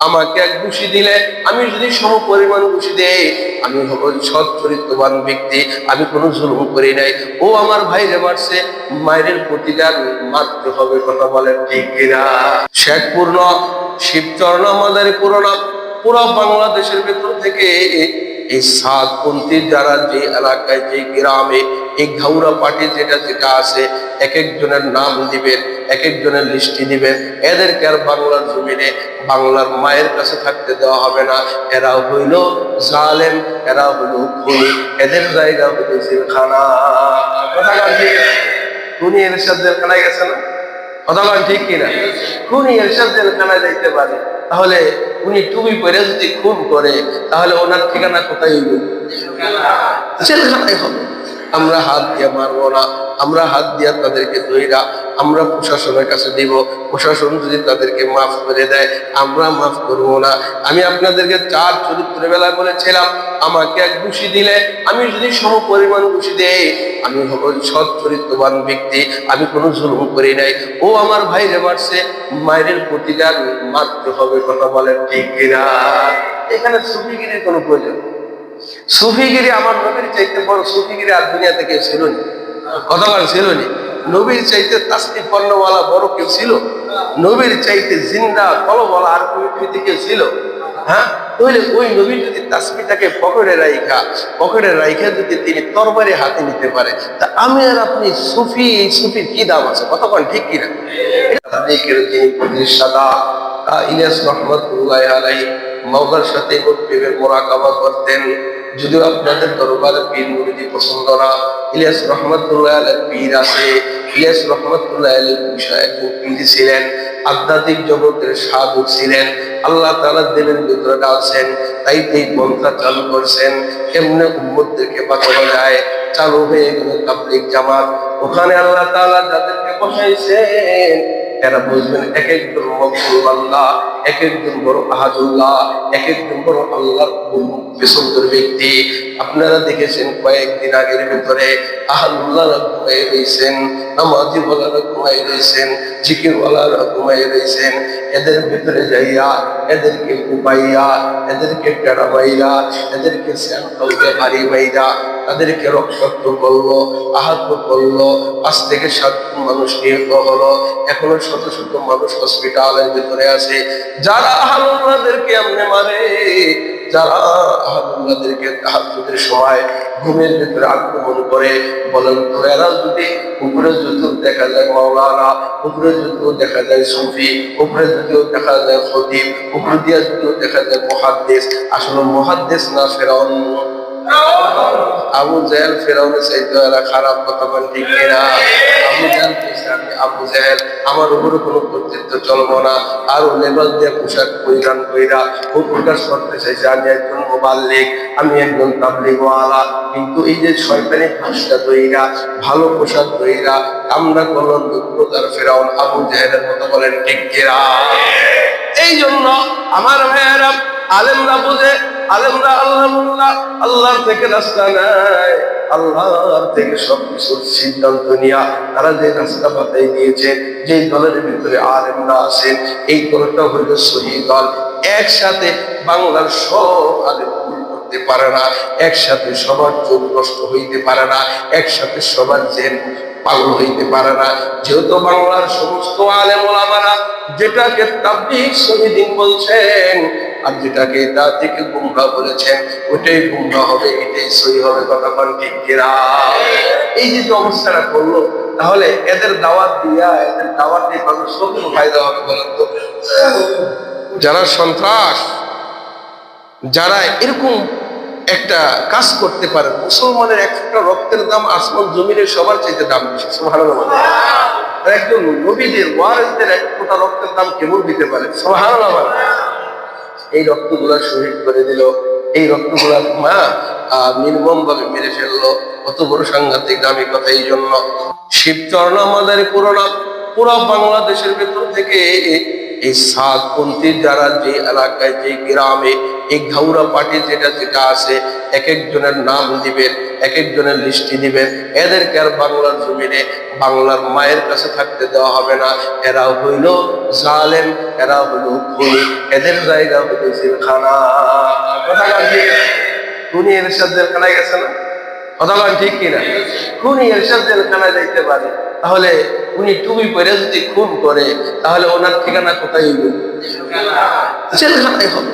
আমাকে এক ঘুষি দিলে, আমি যদি সম পরিমাণ ঘুষি দেয় আমি সৎ চরিত্রবান ব্যক্তি, আমি কোনো জুলুম করি নাই। ও আমার ভাইরে মারছে, মায়ের প্রতিদান মাত্র হবে, কথা বলেন ঠিক কিনা? শেখ পূর্ণ শিবচরণ আমাদের পুরোনা পুরো বাংলাদেশের ভেতর থেকে এই সাতপন্থী যারা যে এলাকায়, যে গ্রামে, এই ঘাউরা পার্টি যেটা যেটা আছে, এক একজনের নাম দিবেন এক একজনের লিস্টি দিবেন এদেরকে আর বাংলার জমিনে, বাংলার মায়ের কাছে থাকতে দেওয়া হবে না। এরা হইল জালেম, এরা হইল এদের জায়গা হইল জেলখানা। কথা আছে? খুনি এর সাথে জেলখানায় গেছে না? কথা বলেন ঠিক কিনা? খুনি এরশাদ জেলখানায় যাইতে পারে, তাহলে উনি টুপি পরে যদি খুন করে, তাহলে ওনার ঠিকানা কোথায় হইবে? জেলখানায় হবে। আমরা হাত দিয়ে মারবো না, আমরা হাত দিয়ে তাদেরকে দইরা আমরা প্রশাসনের কাছে দিব। প্রশাসন যদি তাদেরকে মাফ করে দেয়, আমরা মাফ করব না। আমি আপনাদেরকে চার চরিত্র বেলা বলেছিলাম, আমাকে এক ঘুষি দিলে আমি যদি সম পরিমাণ ঘুষি দেই, আমি হব সৎ চরিত্রবান ব্যক্তি, আমি কোনো জুলুম করি নাই। ও আমার ভাইরে মারছে, মায়ের প্রতিদান মারতে হবে, কথা বলেন ঠিক কিনা? এখানে সুফিগিরির কোনো প্রয়োজন। সুফিগিরি আমার নবীর চাইতে বড় সুফিগিরি আর দুনিয়া থেকে ছিল না। ছিল নবীর চাইতে তাস্তি পণ্যওয়ালা বড় কেউ ছিল? নবীর চাইতে জিন্দা কলবলা আর ছিল? হ্যাঁ? তাহলে ওই নবী যদি তাসমিটাকে পকেটে রাইখা পকেটে রাইখা যদি তিনি তরবারে হাতে নিতে পারে, তা আমি আর আপনি সুফি, এই সুফির কি দাম আছে? বলেন, ঠিক কিনা? যিনি প্রতিষ্ঠাতা ইলিয়াস মৌলার সাথে প্রেমের মোরাকাবা করতেন। যদিও আপনাদের দরবারে পীর মুরিদি পছন্দ না। ইলিয়াস রহমতুল্লাহ আলাই পীর আছে। ইলিয়াস রহমতুল্লাহ একজন পীর ছিলেন। আধ্যাত্মিক জগতের সাধু ছিলেন। আল্লাহ তালা দিলের ভিতরে ডালছেন তাই এই পন্থা চালু করছেন। কেমনে উম্মতদেরকে বাঁচানো যায়? চালু হয়ে গেল তাবলিক জামাত। ওখানে আল্লাহ তাআলা যাদেরকে বসাইছেন এরা বুঝবেন এক একজন আল্লাহ এক একজন বড় আহাদুল্লাহ এক একজন বড় আল্লাহর বিশুদ্ধর ব্যক্তি। আপনারা দেখেছেন কয়েকদিন আগের ভিতরে আহাদুল্লাহরা ঘুমাই রয়েছেন নামাজি বলারা ঘুমাই রয়েছেন জিকির ওয়ালারা ঘুমাই রয়েছেন। এদের ভিতরে যাইয়া, এদেরকে কুপাইয়া এদেরকে টেরামাইয়া এদেরকে স্যাম্পলকে ভারী মাইরা তাদেরকে রক্তাক্ত করল, আহত করল, পাঁচ থেকে সাত মানুষ নিহত হলো। এখনও শত শত মানুষ হসপিটালের ভিতরে আছে। যারা আহমদাদেরকে এমনি মারে, যারা আহমদাদেরকে তাহাজুদের সময় ঘুমের ভিতরে আক্রমণ করে, বলেন তো, এরা যদি উপরে যুদ্ধ দেখা যায় মাওলানা উপরে যুদ্ধ দেখা যায় সুফি উপরে যদিও দেখা যায় খতিব উপরে দিয়ে যদিও দেখা যায় মহাদ্দেশ আসলে মহাদ্দেশ না ফেরাউন? আবু জাহেল ফেরাউনের চাইতে এরা খারাপ বল ঠিক কিনা? আবু জাহেল আমি আবু জাহেল, আমার উপরে কোনো কর্তৃত্ব চলবো না। আর ও লেবাস দিয়ে পোশাক পরিধান কইরা ও প্রকাশ করতে চাইছে, আমি একজন মোবাল্লিক, আমি একজন তাবলিগওয়ালা। কিন্তু এই যে শয়তানি ভাষা দইরা ভালো পোশাক দইরা আমরা করলাম দুঃখতার ফেরাউন আবু জাহেলের মতো বলেন ঠিক কিনা? এই জন্য আমার ভাইয়েরা আলেমরা বুঝে, আলেমরা আল্লাহ আল্লাহর থেকে রাস্তা নাই। আল্লাহর থেকে সব কিছুর সিদ্ধান্ত নিয়া। তারা যে রাস্তা বাতাই দিয়েছে যে দলের ভিতরে আলেমরা আছেন এই দলটা হইল সহি দল। একসাথে বাংলার সব আলেম করতে পারে না, একসাথে সবার চোখ নষ্ট হইতে পারে না, একসাথে সবার জেন পাগল হইতে পারে না। যেহেতু বাংলার সমস্ত আলেম ওলামারা যেটাকে তাবলিগ শহীদিন বলছেন আর যেটাকে তা থেকে গুমরা বলেছেন ওটাই গুমরা হবে, এটাই সহি হবে, কথা কোন ঠিক কিনা এই যে অবস্থাটা করল, তাহলে এদের দাওয়াত দিয়া, এদের দাওয়াত দিয়ে মানুষ কত ফায়দা হবে বলেন তো যারা সন্ত্রাস, যারা এরকম একটা কাজ করতে পারে, মুসলমানের একটা রক্তের দাম আসমান জমিনের সবার চাইতে দাম। একজন নবীদের, ওয়ারিসদের এক ফোঁটা রক্তের দাম কেমন দিতে পারে বলেন। এই রক্তগুলা শহীদ করে দিল। এই রক্তগুলা মা নির্মম ভাবে মেরে ফেলল। অত বড় সাংঘাতিক দামি কথা এই জন্য। শিবচরণ আমাদের পুরোনা, পুরো বাংলাদেশের ভেতর থেকে এই সাতপন্থী যারা যে এলাকায়, যে গ্রামে এই ঘাউরা পার্টি যেটা যেটা আছে, এক একজনের নাম দিবেন এক একজনের লিস্টি দিবেন এদেরকে আর বাংলার জমিনে, বাংলার মায়ের কাছে থাকতে দেওয়া হবে না। এরা হইল জালেম, এরা হইল খুনি এদের জায়গা হইল জেলখানা। কথা খুনি এরশাদ জেলখানায় গেছে না? কথা ঠিক কিনা? খুনি এর এরশাদ জেলখানায় যাইতে পারে? তাহলে উনি টুপি পরে যদি খুন করে, তাহলে ওনার ঠিকানা কোথায় জেলখানায় হবে।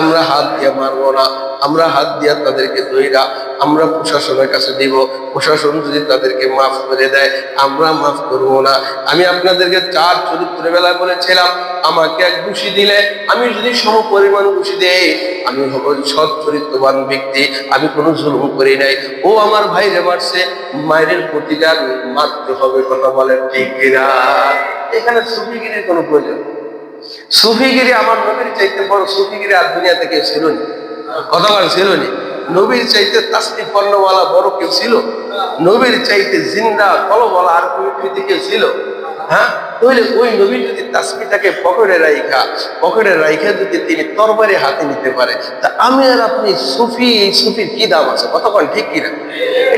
আমরা হাত দিয়ে মারবো না, আমরা হাত দিয়ে তাদেরকে দইরা আমরা প্রশাসনের কাছে দিব, প্রশাসন যদি তাদেরকে মাফ করে দেয়, আমরা মাফ করব না। আমি আপনাদেরকে চার চরিত্রের বেলায় বলেছিলাম, আমাকে এক ঘুষি দিলে, আমি যদি সম পরিমাণ ঘুষি দেই, আমি হব সৎ চরিত্রবান ব্যক্তি, আমি কোনো জুলুম করি নাই। ও আমার ভাইরে মারছে, মায়ের প্রতিকার মারতে হবে, কথা বলেন ঠিক কিনা? এখানে সুফিগিরির কোনো প্রয়োজন। সুফিগিরি আমার নবীর চাইতে বড় সুফিগিরি আর দুনিয়া থেকে ছিল না। কথা বলেন, ছিল নবীর চাইতে তাস্তি পণ্যওয়ালা বড় কেউ ছিল? নবীর চাইতে জিন্দা কলবলা আর পৃথিবীতে কেউ ছিল? হ্যাঁ? তাহলে ওই নবী যদি তাসমিটাকে পকেটে রাইখা পকেটে রাইখা যদি তিনি তরবারি হাতে নিতে পারে, তা আমি আর আপনি সুফি এই সুফির কি দাম আছে? কতক্ষণ ঠিক কিনা?